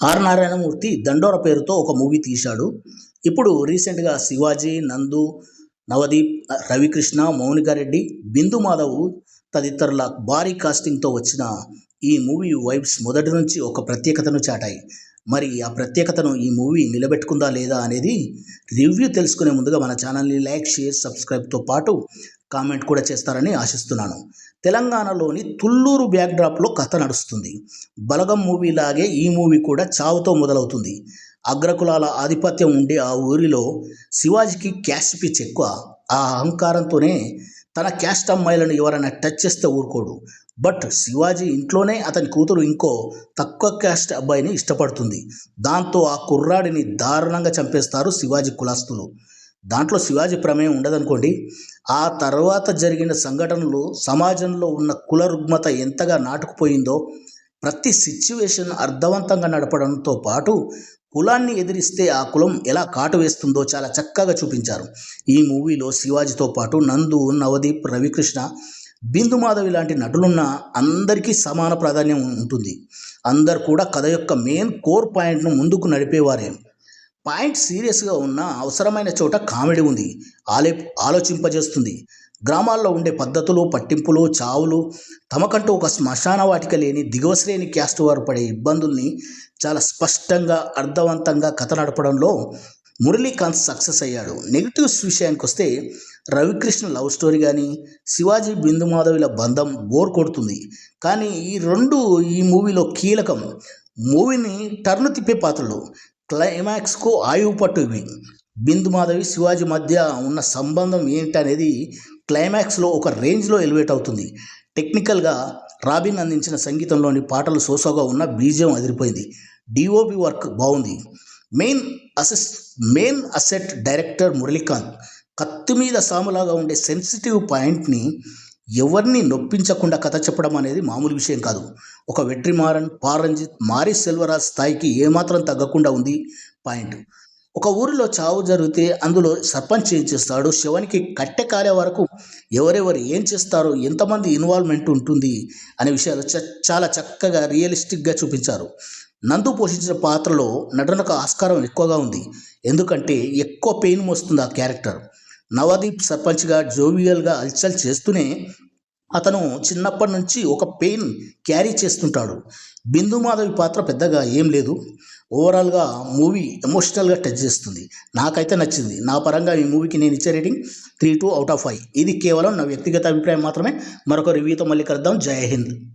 Are Narayanamurthy దండోర పేరుతో ఒక movie తీశాడు. ఇప్పుడు రీసెంట్గా శివాజీ నందు నవదీప్ రవికృష్ణ మౌనికారెడ్డి బిందు మాధవ్ తదితరుల భారీ కాస్టింగ్తో వచ్చిన ఈ మూవీ వైబ్స్ మొదటి నుంచి ఒక ప్రత్యేకతను చాటాయి. మరి ఆ ప్రత్యేకతను ఈ మూవీ నిలబెట్టుకుందా లేదా అనేది రివ్యూ తెలుసుకునే ముందుగా మన ఛానల్ని లైక్ షేర్ సబ్స్క్రైబ్తో పాటు కామెంట్ కూడా చేస్తారని ఆశిస్తున్నాను. తెలంగాణలోని తుళ్ళూరు బ్యాక్డ్రాప్లో కథ నడుస్తుంది. బలగం మూవీ లాగే ఈ మూవీ కూడా చావుతో మొదలవుతుంది. అగ్రకులాల ఆధిపత్యం ఉండే ఆ ఊరిలో శివాజీకి క్యాస్ట్ పిచ్ ఎక్కువ. ఆ అహంకారంతోనే తన క్యాస్ట్ అమ్మాయిలను ఎవరైనా టచ్ చేస్తే ఊరుకోడు. బట్ శివాజీ ఇంట్లోనే అతని కూతురు ఇంకో తక్కువ క్యాస్ట్ అబ్బాయిని ఇష్టపడుతుంది. దాంతో ఆ కుర్రాడిని దారుణంగా చంపేస్తారు శివాజీ కులాస్తులు. దాంట్లో శివాజీ ప్రమేయం ఉండదనుకోండి. ఆ తర్వాత జరిగిన సంఘటనలు సమాజంలో ఉన్న కుల రుగ్మత ఎంతగా నాటుకుపోయిందో ప్రతి సిచ్యువేషన్ అర్థవంతంగా నడపడంతో పాటు కులాన్ని ఎదిరిస్తే ఆ కులం ఎలా కాటు వేస్తుందో చాలా చక్కగా చూపించారు. ఈ మూవీలో శివాజీతో పాటు నందు నవదీప్ రవికృష్ణ బిందు మాధవి లాంటి నటులున్న అందరికీ సమాన ప్రాధాన్యం ఉంటుంది. అందరు కూడా కథ యొక్క మెయిన్ కోర్ పాయింట్ను ముందుకు నడిపేవారే. పాయింట్ సీరియస్గా ఉన్న అవసరమైన చోట కామెడీ ఉంది. ఆలే ఆలోచింపజేస్తుంది. గ్రామాల్లో ఉండే పద్ధతులు పట్టింపులు చావులు తమకంటూ ఒక శ్మశాన వాటిక లేని దిగువ శ్రేణి క్యాస్ట్ వారు పడే ఇబ్బందుల్ని చాలా స్పష్టంగా అర్థవంతంగా కథ నడపడంలో మురళీకాంత్ సక్సెస్ అయ్యాడు. నెగిటివ్స్ విషయానికి వస్తే రవికృష్ణ లవ్ స్టోరీ కానీ శివాజీ బిందు మాధవిల బంధం బోర్ కొడుతుంది. కానీ ఈ రెండు ఈ మూవీలో కీలకం. మూవీని టర్న్ తిప్పే పాత్రలు. క్లైమాక్స్కు ఆయువు పట్టు ఇవి బిందు మాధవి శివాజీ మధ్య ఉన్న సంబంధం ఏంటనేది క్లైమాక్స్లో ఒక రేంజ్లో ఎలివేట్ అవుతుంది. టెక్నికల్గా రాబిన్ అందించిన సంగీతంలోని పాటలు సోసోగా ఉన్న బీజం అదిరిపోయింది. డిఓపి వర్క్ బాగుంది. మెయిన్ అసెస్ మెయిన్ అసెట్ డైరెక్టర్ మురళీకాంత్ కత్తి మీద సాములాగా ఉండే సెన్సిటివ్ పాయింట్ని ఎవరిని నొప్పించకుండా కథ చెప్పడం అనేది మామూలు విషయం కాదు. ఒక వెట్రిమారన్ పారంజిత్ మారి సెల్వరాజ్ స్థాయికి ఏమాత్రం తగ్గకుండా ఉంది పాయింట్. ఒక ఊరిలో చావు జరిగితే అందులో సర్పంచ్ ఏం చేస్తాడు? శివానికి కట్టె కాలే వరకు ఎవరెవరు ఏం చేస్తారో? ఎంతమంది ఇన్వాల్వ్మెంట్ ఉంటుంది? అనే విషయాలు చ చాలా చక్కగా రియలిస్టిక్గా చూపించారు. నందు పోషించిన పాత్రలో నటనకు ఆస్కారం ఎక్కువగా ఉంది. ఎందుకంటే ఎక్కువ పెయిన్ మోస్తుంది ఆ క్యారెక్టర్. నవదీప్ సర్పంచ్గా జోవియల్గా అల్చల్ చేస్తూనే అతను చిన్నప్పటి నుంచి ఒక పెయిన్ క్యారీ చేస్తుంటాడు. బిందు మాధవి పాత్ర పెద్దగా ఏం లేదు. ఓవరాల్గా మూవీ ఎమోషనల్గా టచ్ చేస్తుంది. నాకైతే నచ్చింది. నా పరంగా ఈ మూవీకి నేను ఇచ్చే rating three two out of five. ఇది కేవలం నా వ్యక్తిగత అభిప్రాయం మాత్రమే. మరొక రివ్యూతో మళ్ళీ కలుద్దాం. జై హింద్.